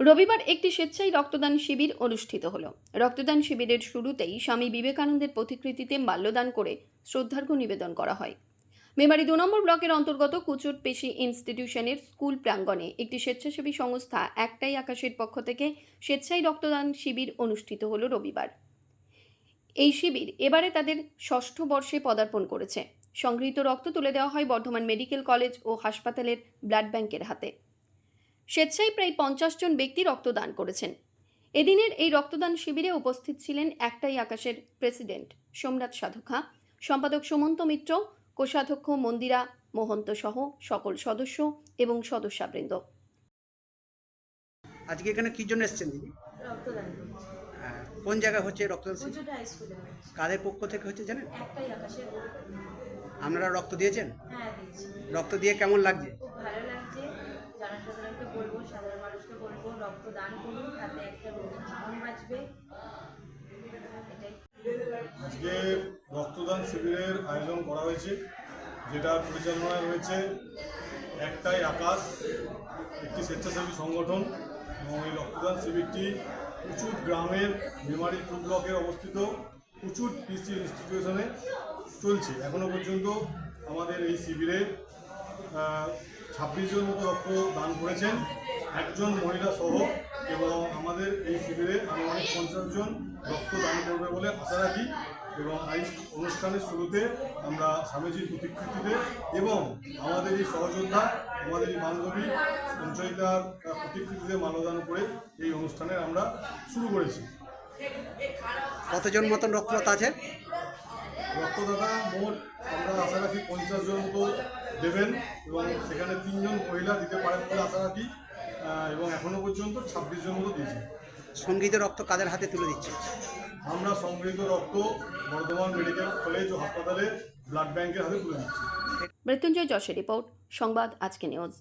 রবিবার একটি স্বেচ্ছায় রক্তদান শিবির অনুষ্ঠিত হল। রক্তদান শিবিরের শুরুতেই স্বামী বিবেকানন্দের প্রতিকৃতিতে মাল্যদান করে শ্রদ্ধার্ঘ্য নিবেদন করা হয়। মেমারি দু নম্বর ব্লকের অন্তর্গত কুচুট পেশি ইনস্টিটিউশনের স্কুল প্রাঙ্গণে একটি স্বেচ্ছাসেবী সংস্থা একটাই আকাশের পক্ষ থেকে স্বেচ্ছায় রক্তদান শিবির অনুষ্ঠিত হল রবিবার। এই শিবির এবারে তাদের ষষ্ঠ বর্ষে পদার্পণ করেছে। সংগৃহীত রক্ত তুলে দেওয়া হয় বর্ধমান মেডিকেল কলেজ ও হাসপাতালের ব্লাড ব্যাংকের হাতে। স্বেচ্ছায় প্রায় পঞ্চাশ জন ব্যক্তি রক্তদান করেছেন। এদিনের এই রক্তদান শিবিরে উপস্থিত ছিলেন একটাই আকাশের প্রেসিডেন্ট সোমনাথ সাধুখা সম্পাদক সুমন্ত মিত্র কোষাধ্যক্ষ মন্দিরা মহন্ত সহ সকল সদস্য এবং সদস্যবৃন্দ। আজকে এখানে কি জন্য এসেছেন দিদি? হ্যাঁ, কোন জায়গায় হচ্ছে রক্তদান কাদের পক্ষ থেকে হচ্ছে জানেন? একটাই আকাশের গরু। আপনারা রক্ত দিয়েছেন? হ্যাঁ রক্ত দিয়ে কেমন লাগছে? জনসাধারণকে বলব, সাধারণ মানুষকে বলব, রক্তদান করুন তাতে একটা রোগীর জীবন বাঁচবে আজকে রক্তদান শিবিরের আয়োজন করা হয়েছে যেটা পরিচালনায় রয়েছে একটাই আকাশ, একটি স্বেচ্ছাসেবী সংগঠন এবং এই রক্তদান শিবিরটি উচুট গ্রামের মেমারি টু ব্লকে অবস্থিত উচুট পিসি ইনস্টিটিউশনে চলছে। এখনও পর্যন্ত আমাদের এই শিবিরে ছাব্বিশ জন মতো রক্ত দান করেছেন। একজন মহিলা সহ এবং আমাদের এই শিবিরে আনুমানিক পঞ্চাশ জন রক্ত দান করবে বলে আশা রাখি এবং এই অনুষ্ঠানের শুরুতে আমরা স্বামীজির প্রতিকৃতিতে এবং আমাদের এই সহযোদ্ধা, আমাদের এই বান্ধবী সঞ্চয়িতার প্রতিকৃতিতে মাল্যদান করে এই অনুষ্ঠানের আমরা শুরু করেছি। কতজন মতন রক্তদাতা আছে? রক্তদাতা মোট আমরা আশা রাখি পঞ্চাশ জন মতো দেবেন এবং সেখানে তিনজন মহিলা দিতে পারেন বলে আশা রাখি এবং এখনও পর্যন্ত ছাব্বিশ জন মতো দিয়েছে। সংগীত রক্ত কাদের হাতে তুলে দিচ্ছে? আমরা সংগৃহীত রক্ত বর্ধমান মেডিকেল কলেজ ও হাসপাতালে ব্লাড ব্যাংকের হাতে তুলে দিচ্ছি। মৃত্যুঞ্জয় যশের রিপোর্ট সংবাদ আজকে নিউজ।